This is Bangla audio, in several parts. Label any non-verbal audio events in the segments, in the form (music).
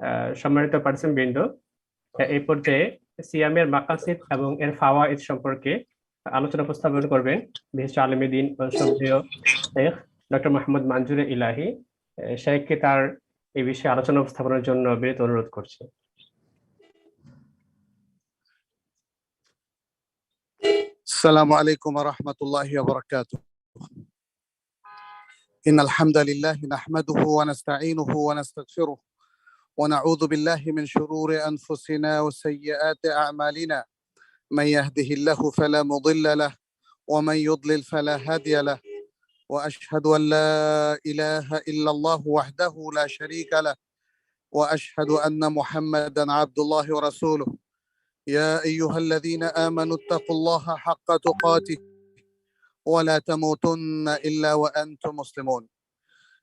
আহ, সম্মানিত পার্সন বৃন্দ এই পর্যায়ে সিয়ামের মাকাসিদ এবং এর ফাওয়াইদ সম্পর্কে আলোচনা উপস্থাপন করবেন বিশিষ্ট আলমীদিন ও সক্রিয় শেখ ডক্টর মোহাম্মদ মানজুরে ইলাহি আহ, শেখকে তার এই বিষয়ে আলোচনা উপস্থাপনের জন্য বিনীত অনুরোধ করছি السلام عليكم ورحمة الله وبركاته إن الحمد لله نحمده ونستعينه ونستغفره ونعوذ بالله من شرور أنفسنا وسيئات أعمالنا. من يهده الله فلا مضل له ومن يضلل فلا هادي له. وأشهد أن لا إله إلا الله وحده لا شريك له. وأشهد أن محمدا عبد الله ورسوله. يا أيها الذين آمنوا اتقوا الله حق تقاته. ولا تموتن إلا وأنتم مسلمون.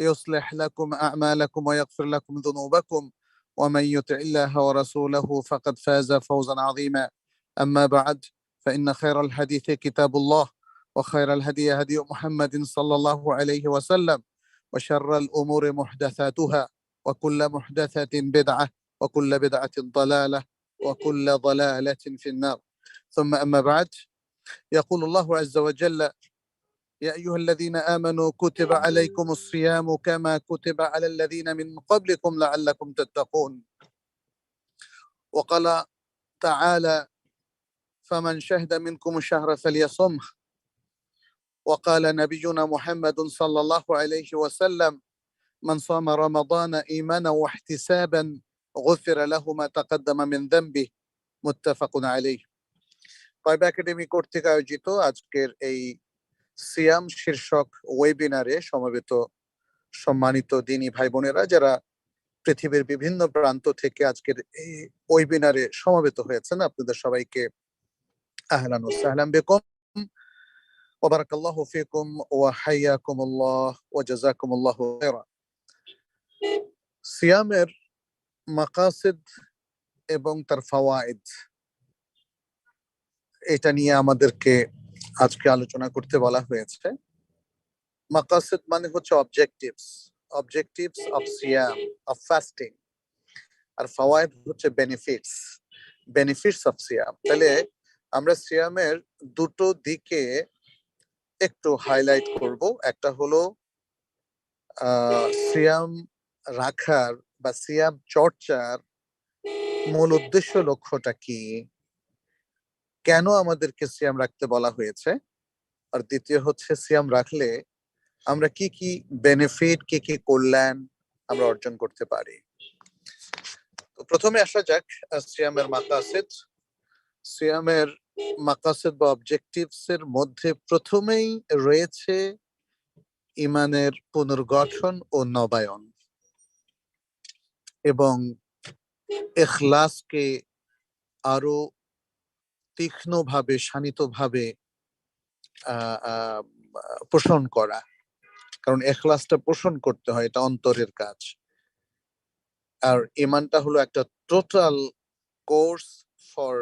يصلح لكم أعمالكم ويغفر لكم ذنوبكم ومن يطع الله ورسوله فقد فاز فوزا عظيما. أما بعد فإن خير الحديث كتاب الله وخير الهدي هدي محمد صلى الله عليه وسلم وشر الأمور محدثاتها وكل محدثة بدعة وكل بدعة ضلالة وكل ضلالة في النار. ثم أما بعد يقول الله عز وجل يا ايها الذين امنوا كتب عليكم الصيام كما كتب على الذين من قبلكم لعلكم تتقون وقال تعالى فمن شهد منكم الشهر فليصمه وقال نبينا محمد صلى الله عليه وسلم من صام رمضان ايمانا واحتسابا غفر له ما تقدم من ذنبه متفق عليه ফাইভ একাডেমি কর্তৃক আয়োজিত আজকের এই সিয়াম শীর্ষক ওয়েবিনারে সমবেত সম্মানিত দিনী ভাই বোনেরা যারা পৃথিবীর বিভিন্ন প্রান্ত থেকে আজকের এই ওয়েবিনারে সমবেত হয়েছেন আপনাদের সবাইকে আহলান ও সাহলাম বেকুম وبارك الله فيكم وحياكم الله وجزاكم الله خيرا সিয়ামের মাকাসিদ এবং তার ফাওয়াইদ এটা নিয়ে আমাদেরকে আজকে আলোচনা করতে বলা হয়েছে। মাকাসিদ মানে হচ্ছে অবজেক্টিভস অবজেক্টিভস অফ সিয়াম অফ ফাস্টিং আর ফাওয়াইদ হচ্ছে বেনিফিটস বেনিফিটস অফ সিয়াম তাহলে আমরা সিয়ামের দুটো দিকে একটু হাইলাইট করব। একটা হলো সিয়াম রাখার বা সিয়াম চর্চার মূল উদ্দেশ্য লক্ষ্যটা কি? কেন আমাদেরকে সিয়াম রাখতে বলা হয়েছে? আর দ্বিতীয় হচ্ছে, সিয়াম রাখলে আমরা কি কি বেনিফিট কি কি কল্যাণ আমরা অর্জন করতে পারি? প্রথমে আসা যাক সিয়ামের মাকাসিদ। সিয়ামের মাকাসিদ বা অবজেক্টিভস এর মধ্যে প্রথমেই রয়েছে ইমানের পুনর্গঠন ও নবায়ন। এবং এখলাসকে আরও তীক্ষ্ণভাবে, শানিতভাবে পোষণ করা। কারণ এখলাসটা পোষণ করতে হয়, এটা অন্তরের কাজ। আর ইমানটা হলো একটা total course for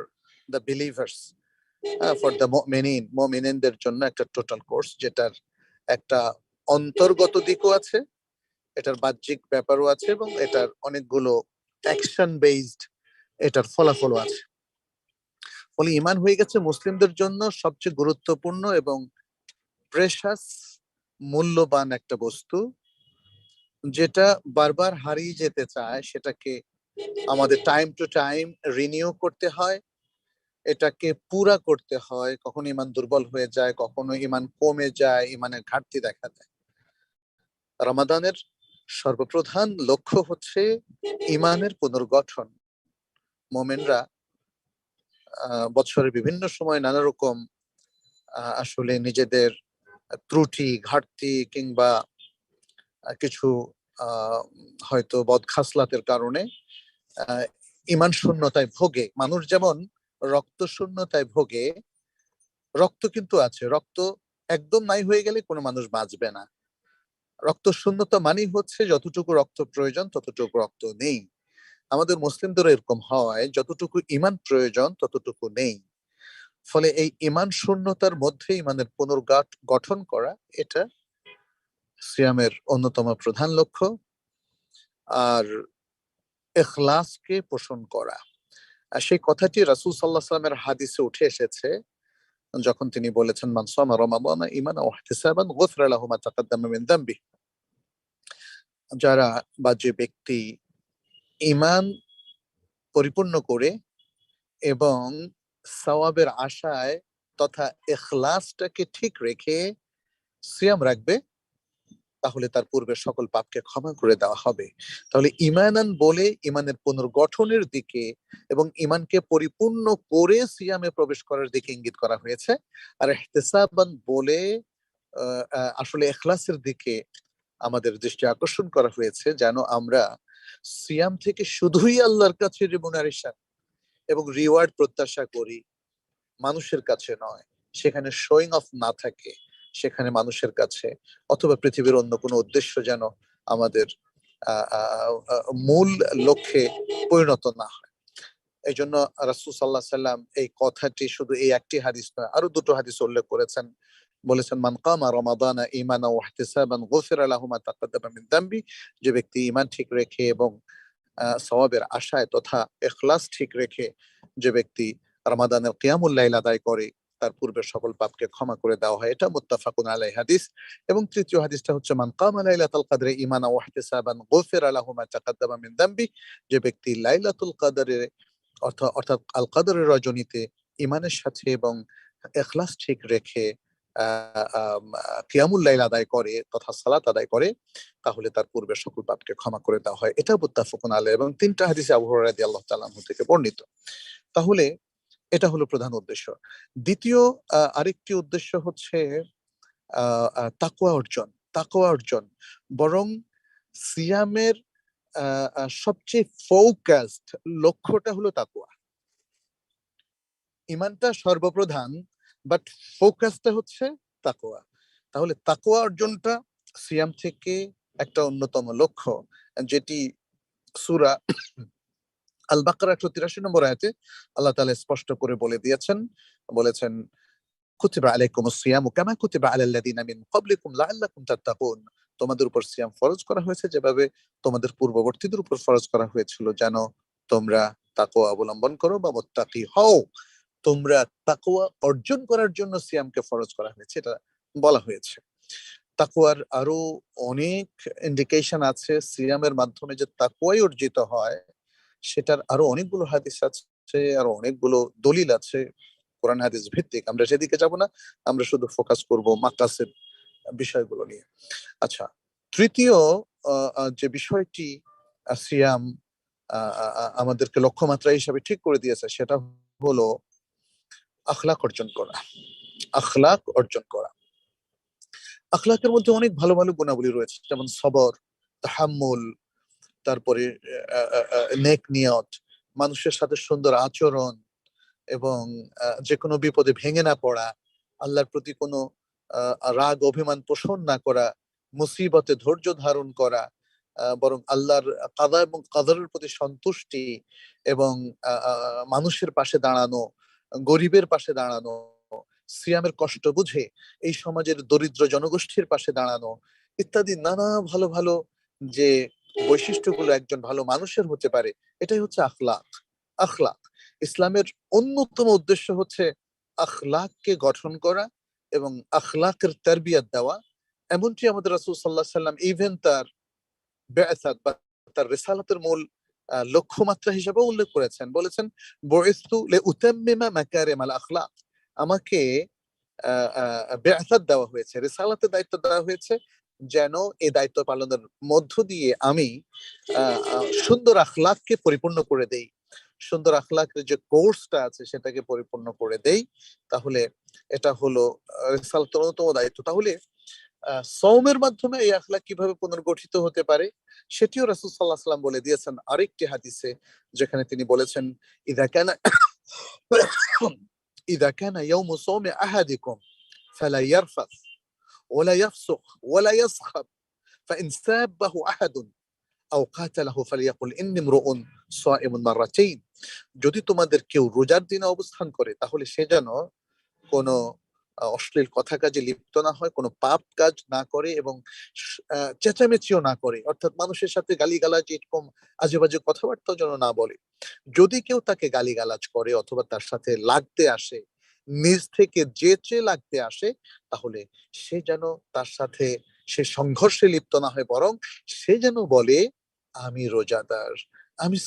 the believers for the মেনিন মোমিনিনদের জন্য একটা টোটাল কোর্স যেটার একটা অন্তর্গত দিকও আছে, এটার বাহ্যিক ব্যাপারও আছে এবং এটার অনেকগুলো অ্যাকশন বেসড এটার ফলাফলও আছে। ফলে ইমান হয়ে গেছে মুসলিমদের জন্য সবচেয়ে গুরুত্বপূর্ণ এবং প্রেশাস মূল্যবান একটা বস্তু, যেটা বারবার হারিয়ে যেতে চায়, সেটাকে আমাদের টাইম টু টাইম রিনিউ করতে হয়, এটাকে পুরা করতে হয়, কখনো ইমান দুর্বল হয়ে যায়, কখনো ইমান কমে যায় ইমানের ঘাটতি দেখা দেয়। রমাদানের সর্বপ্রধান লক্ষ্য হচ্ছে ইমানের পুনর্গঠন। মোমেনরা বছরের বিভিন্ন সময় নানা রকম আসলে নিজেদের ত্রুটি ঘাটতি কিংবা কিছু হয়তো বদখাসলাতের কারণে আহ, ইমান শূন্যতায় ভোগে। মানুষ যেমন রক্ত শূন্যতায় ভোগে রক্ত কিন্তু আছে। রক্ত একদম নাই হয়ে গেলে কোনো মানুষ বাঁচবে না। রক্ত শূন্যতা মানেই হচ্ছে যতটুকু রক্ত প্রয়োজন ততটুকু রক্ত নেই। আমাদের মুসলিমদের এরকম হয়, যতটুকু ইমান প্রয়োজন ততটুকু নেই। ফলে এই ইমান শূন্যতার মধ্যে ইমানের পুনর্গাঠ, গঠন করা, এটা সিয়ামের অন্যতম প্রধান লক্ষ্য। আর এখলাসকে পোষণ করা। আর সেই কথাটি রাসূল আলাইহি সাল্লামের হাদিসে উঠে এসেছে, যখন তিনি বলেছেন, মান সামা রমাদানা ঈমানান ওয়া ইহতিসাবান গুফিরা লাহু মা তাকাদ্দামা মিন যারা বা যে ব্যক্তি ঈমান পরিপূর্ণ করে এবং সওয়াবের আশায় তথা এখলাসটাকে ঠিক রেখে সিয়াম রাখবে, তাহলে তার পূর্বের সকল পাপকে ক্ষমা করে দেওয়া হবে। তাহলে ইমানান বলে ইমানের পুনর্গঠনের দিকে এবং ইমানকে পরিপূর্ণ করে সিয়ামে প্রবেশ করার দিকে ইঙ্গিত করা হয়েছে। আর এহতেসাবান বলে আসলে এখলাসের দিকে আমাদের দৃষ্টি আকর্ষণ করা হয়েছে, যেন আমরা সিয়াম থেকে শুধুই আল্লাহর কাছে রিমুনারেশন এবং রিওয়ার্ড প্রত্যাশা করি মানুষের কাছে নয়, সেখানে শোয়িং অফ না থাকে, সেখানে মানুষের কাছে অথবা পৃথিবীর অন্য কোনো উদ্দেশ্য যেন আমাদের মূল লক্ষ্যে পরিণত না হয়। এই জন্য রাসুল সাল্লাহ সাল্লাম এই কথাটি শুধু এই একটি হাদিস নয়, আরও দুটো হাদিস উল্লেখ করেছেন। বলেছেন, মান কামা রমাদানা ইমানা মিন যে ব্যক্তি ঈমান ঠিক রেখে এবং সওয়াবের আশায় তথা ইখলাস ঠিক রেখে যে ব্যক্তি রমাদানের কিয়ামুল লাইল আদায় করে, তার পূর্বের সকল পাপকে ক্ষমা করে দেওয়া হয়। এটা মুত্তাফাকুন আলাই হাদিস। এবং তৃতীয় হাদিসটা হচ্ছে, মান কামা লাইলাতুল কদরে ঈমানা ওয়া ইহতিসাবান গুফিরা লাহু মা তাকাদ্দামা মিন যে ব্যক্তি লাইলাতুল কদরে অর্থাৎ অর্থাৎ আল কদরের রজনীতে ইমানের সাথে এবং এখলাস ঠিক রেখে কিয়ামুল লাইল আদায় করে তথা সালাত আদায় করে তাহলে তার পূর্বের সকল পাপকে ক্ষমা করে দেওয়া হয়। এটা আলাই এবং তিনটা হাদিসে তাআলা থেকে বর্ণিত। তাহলে এটা হলো প্রধান উদ্দেশ্য। দ্বিতীয় আরেকটি উদ্দেশ্য হচ্ছে আহ, অর্জন তাকওয়া অর্জন। বরং সিয়ামের সবচেয়ে ফোকাসড লক্ষ্যটা হলো তাকুয়া ইমানটা সর্বপ্রধান বাট ফোকাসটা হচ্ছে তাকওয়া। তাহলে তাকওয়া অর্জনটা সিয়াম থেকে একটা অন্যতম লক্ষ্য। যেটি সুরা আল বাকার একশো তিরাশি নম্বর আয়াতে আল্লাহ তাআলা স্পষ্ট করে বলে দিয়েছেন। বলেছেন, কুতিবা আলাইকুম সিয়াম কুতিবা আলাল লাযিনা ক্বাবলিকুম লাআল্লাকুম তাত্তাকুন। তোমাদের উপর সিয়াম ফরজ করা হয়েছে যেভাবে তোমাদের পূর্ববর্তীদের উপর ফরজ করা হয়েছিল, যেন তোমরা তাকওয়া অবলম্বন করো বা মুত্তাকি হও। তোমরা তাকুয়া অর্জন করার জন্য সিয়ামকে ফরজ করা হয়েছে, এটা বলা হয়েছে। তাকওয়ার আরও অনেক ইন্ডিকেশন আছে সিয়ামের মাধ্যমে যে তাকওয়াই অর্জিত হয়, সেটার আরও অনেকগুলো হাদিস আছে, আরও অনেকগুলো দলিল আছে, কোরআন হাদিস ভিত্তিক। আমরা সেদিকে যাব না, আমরা শুধু ফোকাস করব মাকাসের বিষয়গুলো নিয়ে। আচ্ছা তৃতীয় যে বিষয়টি সিয়াম আমাদেরকে লক্ষ্যমাত্রা হিসাবে ঠিক করে দিয়েছে, সেটা হলো আখলাক অর্জন করা। আখলাক অর্জন করা। আখলাকের মধ্যে অনেক ভালো ভালো গুণাবলী রয়েছে, যেমন সবর, তাহাম্মুল, তারপরে নেক নিয়ত, মানুষের সাথে সুন্দর আচরণ এবং যে কোনো বিপদে ভেঙে না পড়া, আল্লাহর প্রতি কোনো রাগ, অভিমান পোষণ না করা, মুসিবতে ধৈর্য ধারণ করা বরং আল্লাহর কাদা এবং কাদারের প্রতি সন্তুষ্টি এবং মানুষের পাশে দাঁড়ানো গরিবের পাশে দাঁড়ানো, সিয়ামের কষ্ট বুঝে এই সমাজের দরিদ্র জনগোষ্ঠীর পাশে দাঁড়ানো ইত্যাদি নানা ভালো ভালো যে বৈশিষ্ট্যগুলো একজন ভালো মানুষের হতে পারে, এটাই হচ্ছে আখলাক আখলাক ইসলামের অন্যতম উদ্দেশ্য হচ্ছে আখলাককে গঠন করা এবং আখলাকের তারবিয়াত দেওয়া। এমনটি আমাদের রাসূল সাল্লাহ সাল্লাম ইভেন তার বেআসাত বা তার রেসালাতের মূল লক্ষ্যমাত্রা হিসেবে উল্লেখ করেছেন। বলেছেন বয়স্তু আমাকে দেওয়া হয়েছে, রেসালাতের দায়িত্ব দেওয়া হয়েছে, যেন এই দায়িত্ব পালনের মধ্য দিয়ে আমি সুন্দর আখলাককে পরিপূর্ণ করে দেই। সুন্দর আখলাকের যে কোর্সটা আছে, সেটাকে পরিপূর্ণ করে দেই। তাহলে, এটা হলো রেসালাতের অন্যতম দায়িত্ব। তাহলে সৌমের মাধ্যমে এই আখলাক কিভাবে পুনর্গঠিত হতে পারে সেটিও রাসূল সাল্লাল্লাহু আলাইহি সাল্লাম বলে দিয়েছেন আরেকটি হাদিসে যেখানে তিনি বলেছেন ইদা কানা (coughs) ইদা কানা ইয়াউমু সাওমি আহাদিকুম ফালা ইয়ারফাস ওয়ালা ইয়াফসুক ওয়ালা ইয়াসখাব فإن سابه أحد أو قاتله فليقل إني امرؤ صائم مرتين যদি তোমাদের কেউ রোজার দিনে অবস্থান করে তাহলে সে যেন কোনো আহ, অশ্লীল কথা কাজে লিপ্ত না হয়, কোনো পাপ কাজ না করে এবং চেঁচামেচিও না করে। অর্থাৎ মানুষের সাথে গালিগালাজ, এরকম আজে বাজে কথাবার্তাও যেন না বলে। যদি কেউ তাকে গালিগালাজ করে অথবা তার সাথে লাগতে আসে, নিজ থেকে যেচে লাগতে আসে, তাহলে সে যেন তার সাথে, সে সংঘর্ষে লিপ্ত না হয়, বরং সে যেন বলে, আমি রোজাদার, আমি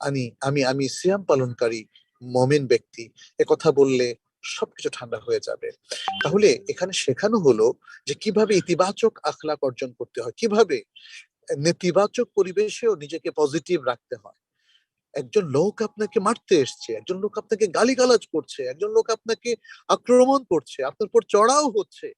আমি আমি আমি সিয়াম পালনকারী, মমিন ব্যক্তি। কথা বললে সবকিছু ঠান্ডা হয়ে যাবে। তাহলে এখানে শেখানো হলো যে কীভাবে ইতিবাচক আখলাক অর্জন করতে হয়, কীভাবে নেতিবাচক পরিবেশেও নিজেকে পজিটিভ রাখতে হয়। একজন লোক আপনাকে মারতে এসছে, একজন লোক আপনাকে গালিগালাজ করছে, একজন লোক আপনাকে আক্রমণ করছে, আপনার উপর চড়াও হচ্ছে।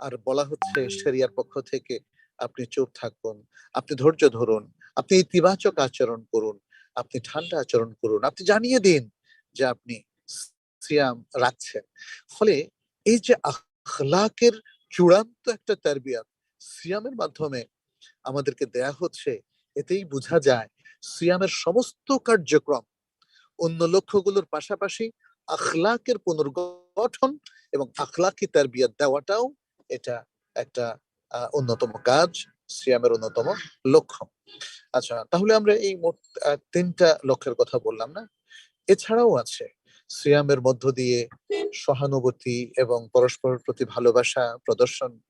আর বলা হচ্ছে, শরিয়ার পক্ষ থেকে আপনি চুপ থাকুন, আপনি ধৈর্য ধরুন, আপনি ইতিবাচক আচরণ করুন, আপনি ঠান্ডা আচরণ করুন, আপনি জানিয়ে দিন যে আপনি সিয়াম রাখছেন। ফলে এই যে আখলাকের চূড়ান্ত একটা তারবিয়াত সিয়ামের মাধ্যমে আমাদেরকে দেয়া হচ্ছে, এতেই বোঝা যায় সিয়ামের সমস্ত কার্যক্রম, অন্য লক্ষ্যগুলোর পাশাপাশি আখলাকের পুনর্গঠন এবং আখলাকি তারবিয়াত দেওয়াটাও এটা একটা অন্যতম কাজ, সিয়ামের অন্যতম লক্ষ্য। আচ্ছা তাহলে আমরা এই মোট তিনটা লক্ষ্যের কথা বললাম না? এছাড়াও আছে সিয়ামের মধ্য দিয়ে সহানুভূতি এবং পরস্পরের প্রতি ভালোবাসা প্রদর্শন।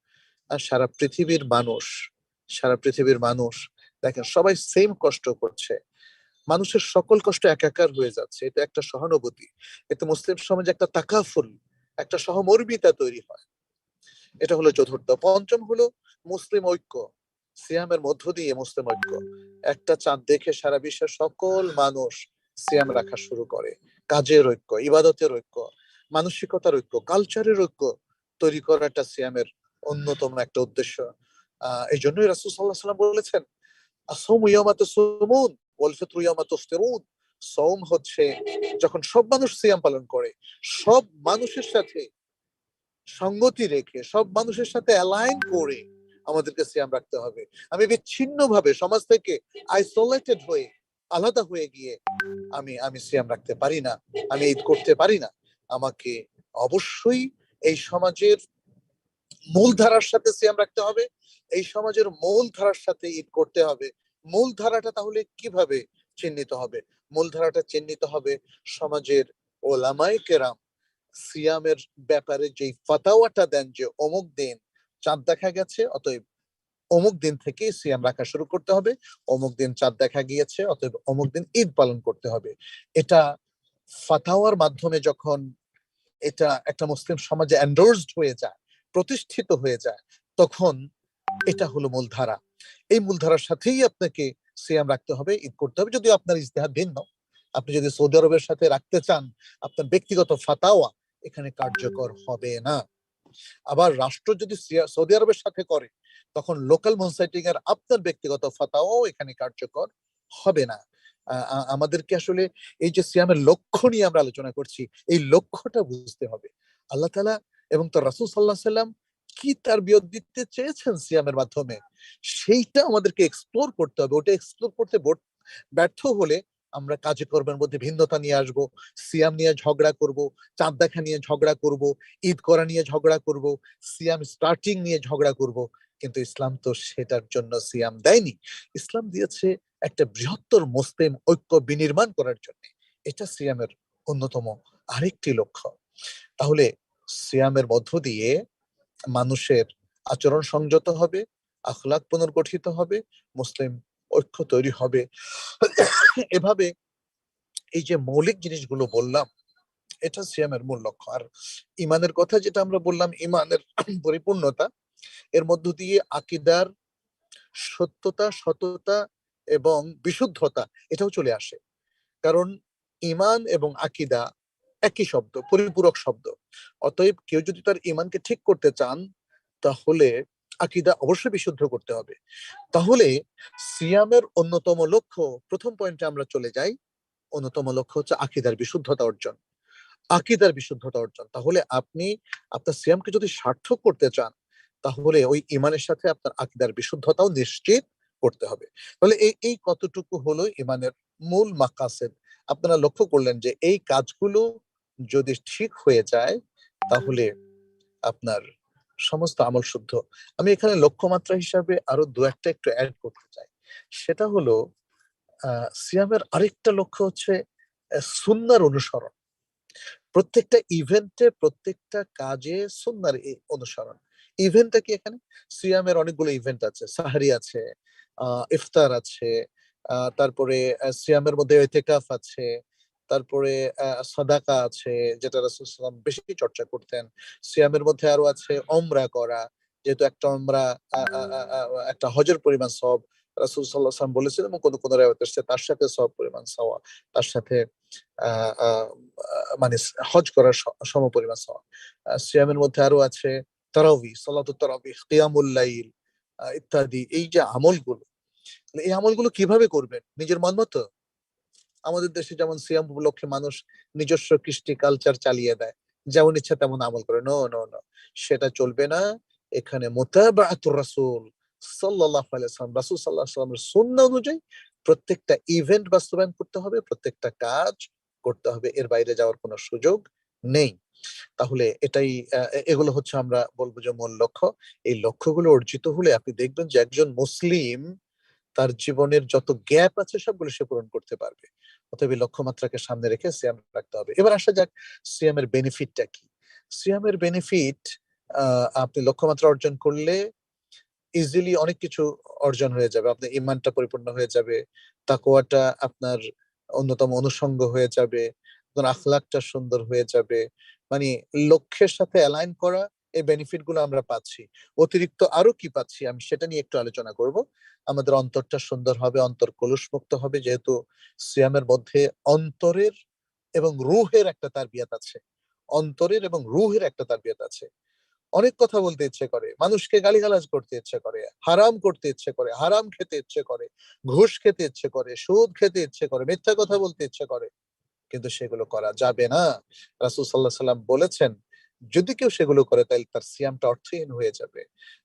আর সারা পৃথিবীর মানুষ সারা পৃথিবীর মানুষ দেখেন সবাই সেম কষ্ট করছে। মানুষের সকল কষ্ট একাকার হয়ে যাচ্ছে। এটা একটা সহানুভূতি। এতে মুসলিম সমাজে একটা তাকাফুল একটা সহমর্মিতা তৈরি হয়। এটা হলো চতুর্থ। পঞ্চম হলো মুসলিম ঐক্য। সিয়ামের মধ্য দিয়ে মুসলিম ঐক্য। একটা চাঁদ দেখে সারা বিশ্বের সকল মানুষ সিয়াম রাখা শুরু করে। কাজের ঐক্য, ইবাদতের ঐক্য, মানসিকতার ঐক্য কালচারের ঐক্য তৈরি করাটা সিয়ামের অন্যতম একটা উদ্দেশ্য। আহ এই জন্যই রাসুল সাল্লাহ সাল্লাম বলেছেন ইয়ামাতে সুমুন ওয়াল ফিত্রু ইয়ামাতে সৌম হচ্ছে যখন সব মানুষ সিয়াম পালন করে, সব মানুষের সাথে সঙ্গতি রেখে, সব মানুষের সাথে অ্যালাইন করে আমাদেরকে সিয়াম রাখতে হবে। আমি বিচ্ছিন্ন ভাবে সমাজ থেকে আইসোলেটেড হয়ে আলাদা হয়ে গিয়ে আমি আমি সিয়াম রাখতে পারি না, আমি ঈদ করতে পারি না। আমাকে অবশ্যই এই সমাজের মূল ধারার সাথে সিয়াম রাখতে হবে, এই সমাজের মূল ধারার সাথে ঈদ করতে হবে। মূল ধারাটা তাহলে কীভাবে চিহ্নিত হবে? মূল ধারাটা চিহ্নিত হবে সমাজের ওলামাই কেরাম সিয়ামের ব্যাপারে যে ফাতাওয়াটা দেন যে অমুক দিন চাঁদ দেখা গেছে, অতএব অমুক দিন থেকে সিয়াম রাখা শুরু করতে হবে, অমুক দিন চাঁদ দেখা গিয়েছে, অতএব অমুক দিন ঈদ পালন করতে হবে। এটা ফাতাওয়ার মাধ্যমে যখন এটা একটা মুসলিম সমাজে এন্ডোর্সড হয়ে যায়, প্রতিষ্ঠিত হয়ে যায়, তখন এটা হলো মূলধারা। এই মূলধারার সাথেই আপনাকে সিয়াম রাখতে হবে, ঈদ করতে হবে। যদিও আপনার ইজতেহাদ ভিন্ন, আপনি যদি সৌদি আরবের সাথে রাখতে চান, আপনার ব্যক্তিগত ফাতাওয়া এখানে কার্যকর হবে না। আবার রাষ্ট্র যদি সৌদি আরবের সাথে করে, তখন লোকাল মনসাইটিং এর আপনার ব্যক্তিগত ফাতাওয়াও এখানে কার্যকর হবে না। আমাদেরকে আসলে এই যে সিয়ামের লক্ষ্য নিয়ে আমরা আলোচনা করছি, এই লক্ষ্যটা বুঝতে হবে। আল্লাহ তালা এবং তো রাসুল সাল্লাহ সাল্লাম কি তার বিয়োগ দিতে চেয়েছেন সিয়ামের মাধ্যমে? সেইটা আমাদেরকে এক্সপ্লোর করতে হবে। ওটা এক্সপ্লোর করতে ব্যর্থ হলে আমরা কাজকর্মের মধ্যে ভিন্নতা নিয়ে আসব, সিয়াম নিয়ে ঝগড়া করব, চাঁদ দেখা নিয়ে ঝগড়া করব, ঈদ করা নিয়ে ঝগড়া করব, সিয়াম স্টার্টিং নিয়ে ঝগড়া করব, কিন্তু ইসলাম তো সেটার জন্য সিয়াম দেয়নি। ইসলাম দিয়েছে একটা বৃহত্তর মুসলিম ঐক্য বিনির্মাণ করার জন্য। এটা সিয়ামের অন্যতম আরেকটি লক্ষ্য। তাহলে সিয়ামের মধ্য দিয়ে মানুষের আচরণ সংযত হবে আখলাক পুনর্গঠিত হবে, মুসলিম ঐক্য তৈরি হবে। এভাবে এই যে মৌলিক জিনিসগুলো বললাম, এটা সিয়ামের মূল লক্ষ্য। আর ইমানের কথা যেটা আমরা বললাম, ইমানের পরিপূর্ণতা, এর মধ্য দিয়ে আকিদার সত্যতা, সততা এবং বিশুদ্ধতা এটাও চলে আসে। কারণ ইমান এবং আকিদা একই শব্দ, পরিপূরক শব্দ। অতএব কেউ যদি তার ইমানকে ঠিক করতে চান, তাহলে আকিদা অবশ্যই বিশুদ্ধ করতে হবে। তাহলে সিয়ামের অন্যতম লক্ষ্য, প্রথম পয়েন্টে আমরা চলে যাই, অন্যতম লক্ষ্য হচ্ছে আকিদার বিশুদ্ধতা অর্জন। আকিদার বিশুদ্ধতা অর্জন। তাহলে আপনি আপনার সিয়ামকে যদি সার্থক করতে চান, তাহলে ওই ইমানের সাথে আপনার আকিদার বিশুদ্ধতাও নিশ্চিত করতে হবে। তাহলে এই এই কতটুকু হলো ইমানের মূল মাকাসেদ? আপনারা লক্ষ্য করলেন যে এই কাজগুলো যদি ঠিক হয়ে যায়, তাহলে আপনার সমস্ত আমল শুদ্ধ। আমি এখানে লক্ষ্যমাত্রা হিসাবে আরও দু একটা একটু অ্যাড করতে চাই। সেটা হলো সিয়ামের আরেকটা লক্ষ্য হচ্ছে আহ, সুন্নার অনুসরণ। প্রত্যেকটা ইভেন্টে প্রত্যেকটা কাজে সুন্নার অনুসরণ। ইভেন্টটা কি এখানে? সিয়ামের অনেকগুলো ইভেন্ট আছে সাহারি আছে ইফতার আছে তারপরে সিয়ামের মধ্যে এতেকাফ আছে তারপরে সাদাকা আছে যেটা রাসূলুল্লাহ বেশি চর্চা করতেন। সিয়ামের মধ্যে আরও আছে অমরা করা যেহেতু একটা অমরা একটা হজের পরিমাণ সব রাসূল ওয়াসাল্লাম বলেছিলেন এবং তার সাথে সব পরিমাণ সওয়া তার সাথে মানে হজ করার সম পরিমাণ সওয়া সিয়ামের মধ্যে আরও আছে তারাবি সালাতুত তারাবি কিয়ামুল লাইল আহ, ইত্যাদি। এই যে আমলগুলো এই আমলগুলো কীভাবে করবেন? নিজের মন মতো? আমাদের দেশে যেমন সিয়াম উপলক্ষে মানুষ নিজস্ব কৃষ্টি কালচার চালিয়ে দেয়। যেমন ইচ্ছা তেমন আমল করে। নো নো নো সেটা চলবে না। এখানে মোতাবাতুর রাসূল সাল্লাল্লাহু আলাইহি সাল্লাম রাসূল আলাইহি সাল্লামের অনুযায়ী প্রত্যেকটা ইভেন্ট বাস্তবায়ন করতে হবে, প্রত্যেকটা কাজ করতে হবে। এর বাইরে যাওয়ার কোনো সুযোগ নেই। তাহলে এটাই এগুলো হচ্ছে আমরা বলব যে মূল লক্ষ্য। এই লক্ষ্যগুলো অর্জিত হলে আপনি দেখবেন যে একজন মুসলিম তার জীবনের যত গ্যাপ আছে সবগুলো সে পূরণ করতে পারবে। অতএব লক্ষ্যমাত্রাকে সামনে রেখে সিয়াম রাখতে হবে। এবার আসা যাক সিয়ামের বেনিফিটটা কি। সিয়ামের বেনিফিট আপনি লক্ষ্যমাত্রা অর্জন করলে ইজিলি অনেক কিছু অর্জন হয়ে যাবে। আপনার ইমানটা পরিপূর্ণ হয়ে যাবে তাকোয়াটা আপনার অন্যতম অনুষঙ্গ হয়ে যাবে, আপনার আখলাকটা সুন্দর হয়ে যাবে। মানে লক্ষ্যের সাথে অ্যালাইন করা এই বেনিফিটগুলো আমরা পাচ্ছি। অতিরিক্ত আরও কি পাচ্ছি আমি সেটা নিয়ে একটু আলোচনা করব। আমাদের অন্তরটা সুন্দর হবে, অন্তর কলুষ মুক্ত হবে যেহেতু সিয়ামের মধ্যে অন্তরের এবং রুহের একটা তার বিয়াত আছে। অন্তরের এবং রুহের একটা তার বিয়াত আছে। অনেক কথা বলতে ইচ্ছে করে, মানুষকে গালিগালাজ করতে ইচ্ছে করে, হারাম করতে ইচ্ছে করে, হারাম খেতে ইচ্ছে করে, ঘুষ খেতে ইচ্ছে করে, সুদ খেতে ইচ্ছে করে, মিথ্যা কথা বলতে ইচ্ছে করে। কিন্তু সেগুলো করা যাবে না। রাসূল আলাইহি সাল্লাম বলেছেন যদি কেউ সেগুলো করে তাহলে তার সিয়ামটা অর্থহীন হয়ে যাবে।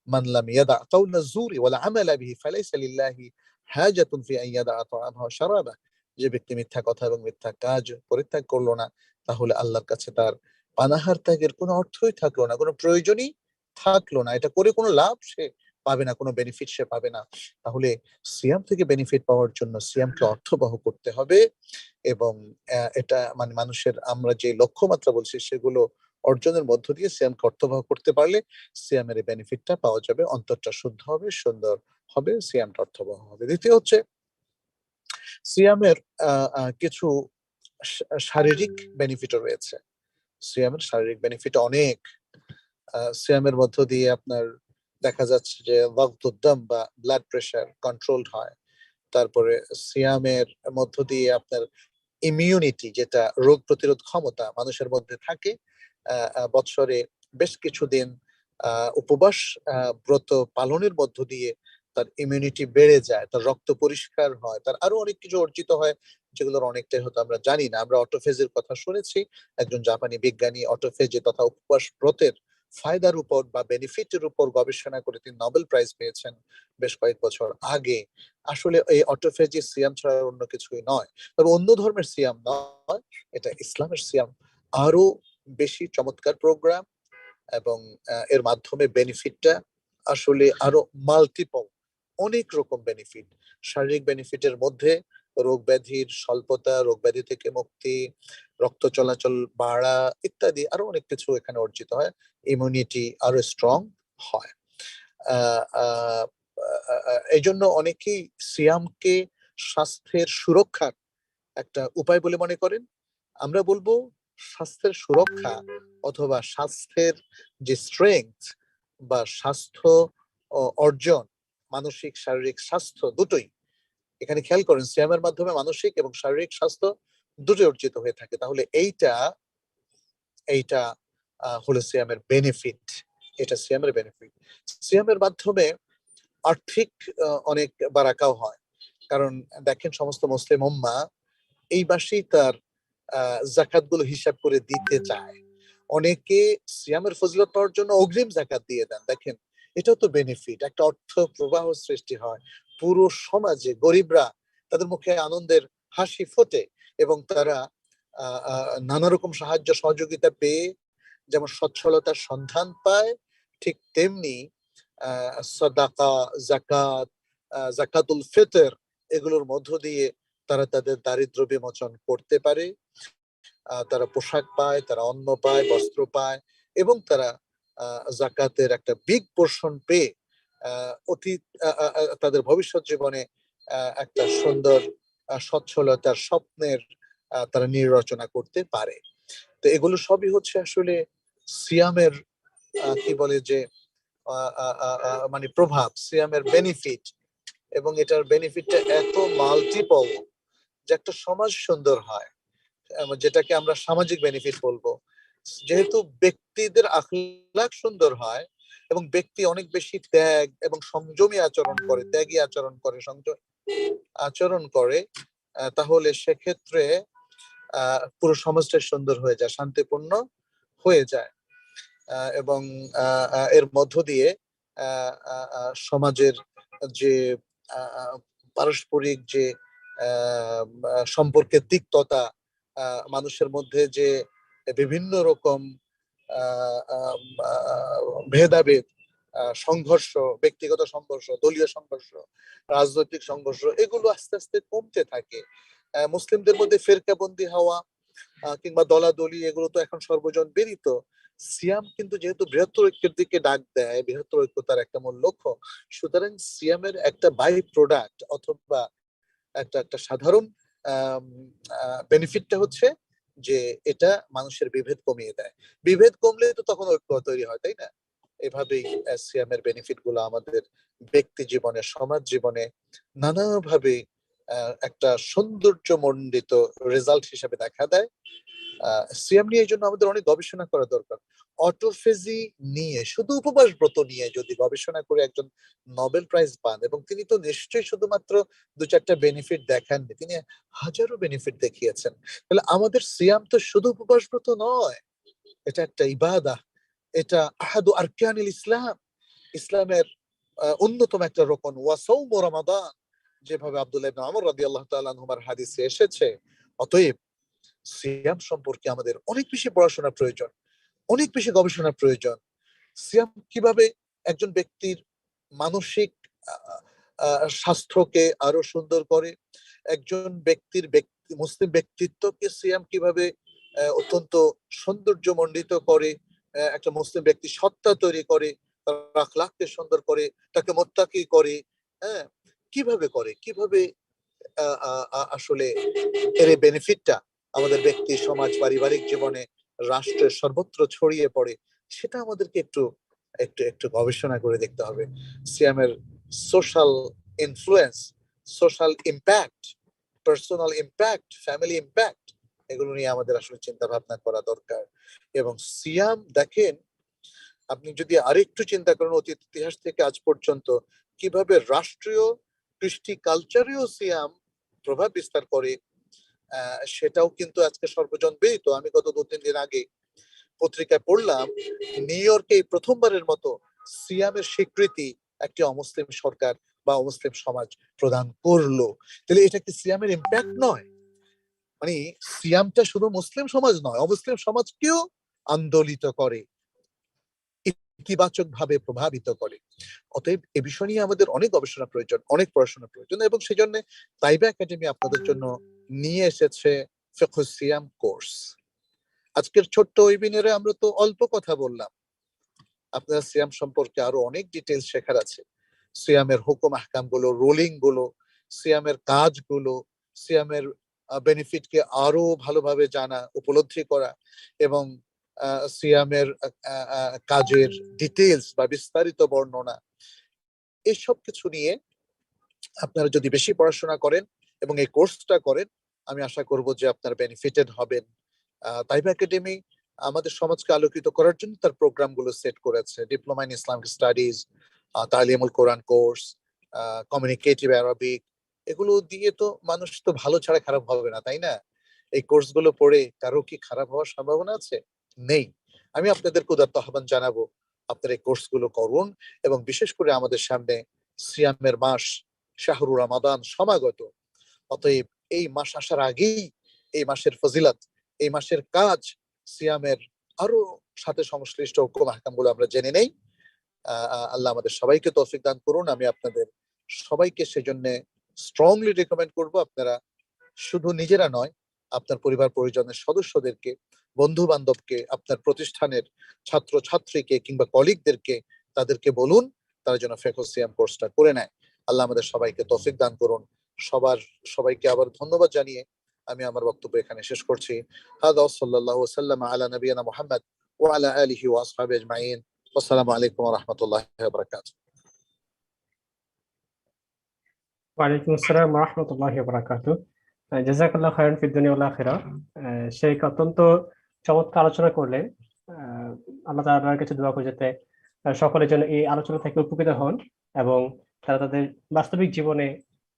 মান লাম ইয়াদা কাউলা জুরি ওয়ালা আমালা বিহি ফালাইসা লিল্লাহি হাজাতুন ফি আন ইয়াদা তাআমা ওয়া শারাবা। যে ব্যক্তি মিথ্যা কথা এবং মিথ্যা কাজ পরিত্যাগ করল না তাহলে আল্লাহর কাছে তার পানাহার ত্যাগের কোনো অর্থই থাকল না কোনো প্রয়োজনই থাকল না। এটা করে কোনো লাভ সে পাবে না কোনো বেনিফিট সে পাবে না। তাহলে সিয়াম থেকে বেনিফিট পাওয়ার জন্য সিয়ামকে অর্থবহ করতে হবে এবং আহ, এটা মানে মানুষের আমরা যে লক্ষ্যমাত্রা বলছি সেগুলো অর্জনের মধ্য দিয়ে সিয়ামকে অর্থবহ করতে পারলে সিয়ামের এই বেনিফিটটা পাওয়া যাবে, অন্তরটা শুদ্ধ হবে, সুন্দর হবে, সিয়ামটা অর্থবহ হবে। দ্বিতীয় হচ্ছে, সিয়ামের কিছু শারীরিক বেনিফিটও রয়েছে। সিয়ামের শারীরিক বেনিফিট অনেক। সিয়ামের মধ্য দিয়ে আপনার দেখা যাচ্ছে যে রক্তদাম বা ব্লাড প্রেশার কন্ট্রোলড হয়। তারপরে সিয়ামের মধ্য দিয়ে আপনার ইমিউনিটি যেটা রোগ প্রতিরোধ ক্ষমতা মানুষের মধ্যে থাকে বৎসরে বেশ কিছুদিন উপবাস ব্রত পালনের মধ্য দিয়ে তার ইমিউনিটি বেড়ে যায়, তার রক্ত পরিষ্কার হয়, তার আরও অনেক কিছু অর্জিত হয়, যেগুলোর অনেকটাই হয়তো আমরা জানি না। আমরা অটোফেজের কথা শুনেছি, একজন জাপানি বিজ্ঞানী অটোফেজে তথা উপবাস ব্রতের ফায়দার উপর বা বেনিফিটের উপর গবেষণা করে তিনি নোবেল প্রাইজ পেয়েছেন বেশ কয়েক বছর আগে। আসলে এই অটোফেজি সিয়াম ছাড়া অন্য কিছুই নয়, তবে অন্য ধর্মের সিয়াম নয়, এটা ইসলামের সিয়াম আরও বেশি চমৎকার প্রোগ্রাম এবং এর মাধ্যমে বেনিফিটটা আসলে আরও মাল্টিপল অনেক রকম বেনিফিট শারীরিক বেনিফিটের মধ্যে রোগ ব্যাধির স্বল্পতা, রোগ ব্যাধি থেকে মুক্তি, রক্ত চলাচল বাড়া ইত্যাদি আরও অনেক কিছু এখানে অর্জিত হয়। ইমিউনিটি আরও স্ট্রং হয়। এই জন্য অনেকেই সিয়ামকে স্বাস্থ্যের সুরক্ষার একটা উপায় বলে মনে করেন। আমরা বলব স্বাস্থ্যের সুরক্ষা অথবা স্বাস্থ্যের যে স্ট্রেংথ বা স্বাস্থ্য অর্জন, মানসিক, শারীরিক স্বাস্থ্য দুটোই। এখানে খেয়াল করেন সিয়ামের মাধ্যমে মানসিক এবং শারীরিক স্বাস্থ্য দুটোই অর্জিত হয়ে থাকে। তাহলে এইটা এইটা হলো সিয়ামের বেনিফিট এটা সিয়ামের বেনিফিট সিয়ামের মাধ্যমে আর্থিক অনেক বারাকাও হয়। কারণ দেখেন, সমস্ত মুসলিম উম্মা এই মাসেই তার জাকাতগুলো হিসাব করে দিতে চায়। অনেকে সিয়ামের ফজিলত পাওয়ার জন্য অগ্রিম জাকাত দিয়ে দেন। দেখেন, এটাও তো বেনিফিট একটা অর্থ প্রবাহ সৃষ্টি হয়। পুরো সমাজে গরিবরা তাদের মুখে আনন্দের হাসি ফোটে এবং তারা নানা রকম সাহায্য সহযোগিতা পেয়ে যেমন সচ্ছলতার সন্ধান পায়, ঠিক তেমনি সদাকা, জাকাত জাকাতুল ফিতর এগুলোর মধ্য দিয়ে তারা তাদের দারিদ্র বিমোচন করতে পারে। তারা পোশাক পায়, তারা অন্ন পায়, বস্ত্র পায় এবং তারা জাকাতের একটা বিগ পোর্শন পেয়ে অতীত তাদের ভবিষ্যৎ জীবনে একটা সুন্দর সচ্ছলতার স্বপ্নের তারা নির্রচনা করতে পারে। তো এগুলো সবই হচ্ছে আসলে সিয়ামের কি বলে যে মানে প্রভাব, সিয়ামের বেনিফিট এবং এটার বেনিফিটটা এত মাল্টিপল যে একটা সমাজ সুন্দর হয় যেটাকে আমরা সামাজিক বেনিফিট বলব। যেহেতু ব্যক্তিদের আখলাক সুন্দর হয়, এবং ব্যক্তি অনেক বেশি ত্যাগ এবং সংযমী আচরণ করে, ত্যাগী আচরণ করে, সংযম আচরণ করে তাহলে সেক্ষেত্রে পুরো সমাজটা সুন্দর হয়ে যায়, শান্তিপূর্ণ হয়ে যায়। এবং এর মধ্য দিয়ে সমাজের যে পারস্পরিক যে সম্পর্কের তিক্ততা মানুষের মধ্যে যে বিভিন্ন রকম ভেদাভেদ সংঘর্ষ, ব্যক্তিগত সংঘর্ষ, দলীয় সংঘর্ষ, রাজনৈতিক সংঘর্ষ, এগুলো আস্তে আস্তে কমতে থাকে। মুসলিমদের মধ্যে ফেরকাবন্দি হওয়া কিংবা দলাদলি, এগুলো তো এখন সর্বজন বেরিত। সিয়াম কিন্তু যেহেতু বৃহত্তর ঐক্যের দিকে ডাক দেয়, বৃহত্তর ঐক্য তার একটা মূল লক্ষ্য, সুতরাং সিয়ামের একটা বাই প্রোডাক্ট অথবা একটা একটা সাধারণ বেনিফিটটা হচ্ছে যে এটা মানুষের বিভেদ কমিয়ে দেয়। বিভেদ কমলে তো তখন ঐক্য তৈরি হয়, তাই না? এভাবেই সিয়ামের বেনিফিটগুলো আমাদের ব্যক্তি জীবনে, সমাজ জীবনে নানাভাবে একটা সৌন্দর্য মণ্ডিত রেজাল্ট হিসেবে দেখা দেয়। সিয়াম নিয়ে এই জন্য আমাদের অনেক গবেষণা করা দরকার। অটোফেজি নিয়ে, শুধু উপবাস ব্রত নিয়ে যদি গবেষণা করে একজন নোবেল প্রাইজ পান, এবং তিনি তো নিশ্চয়ই শুধুমাত্র দু চারটা বেনিফিট দেখাননি, তিনি হাজারো বেনিফিট দেখিয়েছেন। তাহলে আমাদের সিয়াম তো শুধু উপবাস ব্রত নয়, এটা একটা ইবাদা, এটা আহাদু আরকানিল ইসলাম, ইসলামের অন্যতম একটা রোকন ওয়াসৌম রমাদান, যেভাবে আব্দুল্লাহ ইবনে আমর রাদিয়াল্লাহু তাআলা আনহুমার হাদিসে এসেছে। অতএব সিয়াম সম্পর্কে আমাদের অনেক বেশি পড়াশোনার প্রয়োজন। অনেক বেশি গবেষণার প্রয়োজন। সিয়াম কীভাবে একজন ব্যক্তির মানসিক স্বাস্থ্যকে আরও সুন্দর করে একজন ব্যক্তির ব্যক্তি মুসলিম ব্যক্তিত্বকে সিয়াম কীভাবে অত্যন্ত সৌন্দর্যমণ্ডিত করে আহ, একটা মুসলিম ব্যক্তি সত্তা তৈরি করে তার সুন্দর করে তাকে মোত্তাকি করে হ্যাঁ? কীভাবে করে? কীভাবে আসলে এর বেনিফিটটা আমাদের ব্যক্তি সমাজ পারিবারিক জীবনে রাষ্ট্রের সর্বত্র ছড়িয়ে পড়ে, সেটা আমাদেরকে একটু একটু একটু গবেষণা করে দেখতে হবে। সিয়ামের social influence social impact personal impact family impact এগুলো নিয়ে আমাদের আসলে চিন্তা ভাবনা করা দরকার। এবং সিয়াম দেখেন, আপনি যদি আরেকটু চিন্তা করেন অতীত ইতিহাস থেকে আজ পর্যন্ত, কীভাবে রাষ্ট্রীয় কৃষ্টি কালচারেও সিয়াম প্রভাব বিস্তার করে সেটাও কিন্তু আজকে সর্বজন বিদিত আমি গত দু তিন দিন আগে পত্রিকায় পড়লাম, নিউ ইয়র্কে প্রথমবারের মতো সিয়ামের স্বীকৃতি একটি অমুসলিম সরকার বা অমুসলিম সমাজ প্রদান করল। তাহলে এটা কি সিয়ামের ইম্প্যাক্ট নয়? মানে সিয়ামটা শুধু মুসলিম সমাজ নয়, অমুসলিম সমাজকেও আন্দোলিত করে ইতিবাচক ভাবে প্রভাবিত করে। অতএব এ বিষয় নিয়ে আমাদের অনেক গবেষণা প্রয়োজন, অনেক পড়াশোনা প্রয়োজন এবং সেই জন্য তাইবা একাডেমি আপনাদের জন্য নিয়ে এসেছে ফিকহ সিয়াম কোর্স। আজকের ছোট্ট ওয়েবিনারে আমরা তো অল্প কথা বললাম। আপনারা সিয়াম সম্পর্কে আরও অনেক ডিটেলস শেখার আছে। সিয়ামের হুকুম আহকামগুলো রুলিংগুলো সিয়ামের কাজগুলো, সিয়ামের বেনিফিট কে আরও ভালোভাবে জানা, উপলব্ধি করা এবং সিয়ামের কাজের ডিটেলস বা বিস্তারিত বর্ণনা, এসব কিছু নিয়ে আপনারা যদি বেশি পড়াশোনা করেন এবং এই কোর্সটা করেন, আমি আশা করব যে আপনারা বেনিফিটেড হবেন। তাইবা একাডেমি আমাদের সমাজকে আলোকিত করার জন্য তার প্রোগ্রামগুলো সেট করেছে। ডিপ্লোমা ইন ইসলামিক স্টাডিজ তালিমুল কোরআন কোর্স কমিউনিকেটিভ অ্যারাবিক এগুলো দিয়ে তো মানুষ তো ভালো ছাড়া খারাপ হবে না, তাই না? এই কোর্সগুলো পড়ে কারও কি খারাপ হওয়ার সম্ভাবনা আছে? নেই। আমি আপনাদের উদাত্ত আহ্বান জানাব, আপনারা এই কোর্সগুলো করুন এবং বিশেষ করে আমাদের সামনে সিয়ামের মাস, শাহরুর রমাদান সমাগত। অতএব এই মাস আসার আগেই এই মাসের ফজিলত, এই মাসের কাজ সিয়ামের আরও সাথে সংশ্লিষ্ট হুকুম হাকামগুলো আমরা জেনে নেই। আল্লাহ আমাদের সবাইকে তৌফিক দান করুন। আমি আপনাদের সবাইকে সেজন্য স্ট্রংলি রেকমেন্ড করব। আপনারা শুধু নিজেরা নয়, আপনার পরিবার, পরিজনের সদস্যদেরকে বন্ধু বান্ধবকে আপনার প্রতিষ্ঠানের ছাত্র ছাত্রীকে কিংবা কলিগদেরকে তাদেরকে বলুন, তারা যেন ফেকোসিয়াম কোর্সটা করে নেয়। আল্লাহ আমাদের সবাইকে তৌফিক দান করুন। সবার সবাইকে আবার ধন্যবাদ জানিয়ে আমি আমার বক্তব্য এখানে শেষ করছি। হাদা সাল্লাল্লাহু সাল্লাম আলা নবিয়ানা মুহাম্মদ ওয়া আলা আলিহি ওয়া আজমাইন। আসসালামু আলাইকুম ওয়া রাহমাতুল্লাহি ওয়া বারাকাতুহু। ওয়ালাইকুম আসসালাম ওয়া রাহমাতুল্লাহি ওয়া বারাকাতুহু। খায়রান ফিদ দুনিয়া ওয়াল আখিরা। শেখ অত্যন্ত চমৎকার আলোচনা করলেন। আল্লাহ তাআলার কাছে দোয়া করে যাতে সকলের জন্য এই আলোচনা থেকে উপকৃত হন এবং তারা তাদের বাস্তবিক জীবনে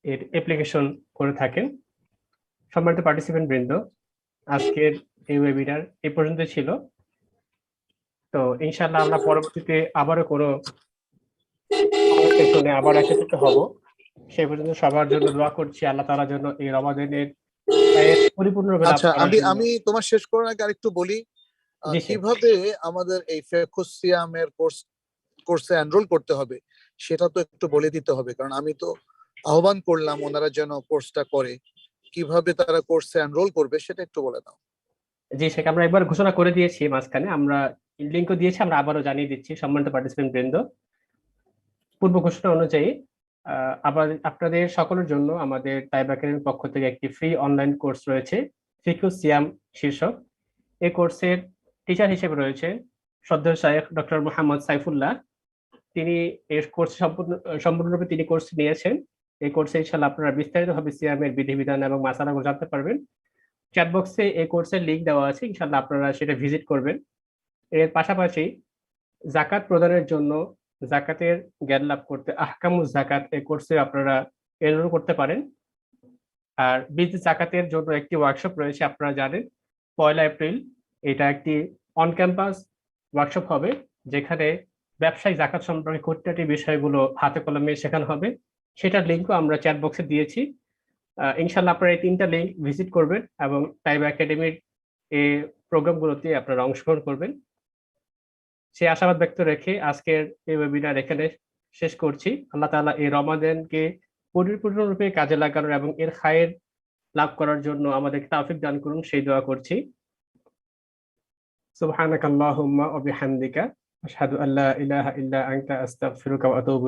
এর অ্যাপ্লিকেশন করে থাকেন। সম্মানিত পার্টিসিপেন্ট বৃন্দ আজকের এই ওয়েবিনার এই পর্যন্ত ছিল। তো ইনশাআল্লাহ আমরা পরবর্তীতে আবারও কোনো সেশনে আবার একত্রিত হব। সেই পর্যন্ত সবার জন্য দোয়া করছি আল্লাহ তাআলার জন্য এই রমাদানের পরিপূর্ণরূপে লাভ আচ্ছা আমি আমি তোমার শেষ করার আগে আরেকটু বলি কীভাবে আমাদের এই ফেকুসিয়ামের কোর্স কোর্সে এনরোল করতে হবে সেটা তো একটু বলে দিতে হবে কারণ আমি তো আহ্বান করলাম ওনারা যেন কোর্সটা করে। কীভাবে তারা কোর্সে এনরোল করবে সেটা একটু বলে দাও। জি শেখ আমরা একবার ঘোষণা করে দিয়েছি মাঝখানে। আমরা লিঙ্কও দিয়েছি, আমরা আবারও জানিয়ে দিচ্ছি সম্মানিত পার্টিসিপেন্ট বৃন্দ। পূর্ব ঘোষণা অনুযায়ী আবার আপনাদের সকলের জন্য আমাদের তাইবাকের পক্ষ থেকে একটি ফ্রি অনলাইন কোর্স রয়েছে ফিকু সিয়াম শীর্ষক। এই কোর্সের টিচার হিসেবে রয়েছে সদ্য শায়েখ ডক্টর মোহাম্মদ সাইফুল্লাহ তিনি এই কোর্স সম্পূর্ণ, সম্পূর্ণরূপে তিনি কোর্স নিয়েছেন। এই কোর্সে ইনশাল্লাহ আপনারা বিস্তারিতভাবে সিয়ামের বিধিবিধান এবং মাসালাগুলো জানতে পারবেন। চ্যাট বক্সে এই কোর্সের লিংক দেওয়া আছে ইনশাল্লাহ আপনারা সেটা ভিজিট করবেন। এর পাশাপাশি জাকাত প্রদানের জন্য জাকাতের জ্ঞান লাভ করতে আহকামুজ জাকাত এই কোর্সে আপনারা এনরোল করতে পারেন। আর বীজ জাকাতের জন্য একটি ওয়ার্কশপ রয়েছে, আপনারা জানেন, পয়লা এপ্রিল। এটা একটি অন ক্যাম্পাস ওয়ার্কশপ হবে, যেখানে ব্যবসায়ী জাকাত সম্পর্কে খুঁটিনাটি বিষয়গুলো হাতে কলমে শেখানো হবে। সেটার লিঙ্কও আমরা চ্যাট বক্সে দিয়েছি। ইনশাল্লাহ আপনারা এই তিনটা লিঙ্ক ভিজিট করবেন এবং টাইব একাডেমির এই প্রোগ্রামগুলোতে আপনারা অংশগ্রহণ করবেন। সেই আশাবাদ ব্যক্ত রেখে আজকের এই ওয়েবিনার এখানে শেষ করছি। আল্লাহ তাআলা এই রমাদানকে পরিপূর্ণরূপে কাজে লাগানোর এবং এর খায়ের লাভ করার জন্য আমাদের তাওফিক দান করুন, সেই দোয়া করছি। আল্লাহুম্মা ওয়া বিহামদিকা। আশহাদু আল্লা ইলাহা ইল্লা আনতা, আস্তাগফিরুকা ওয়া আতুবু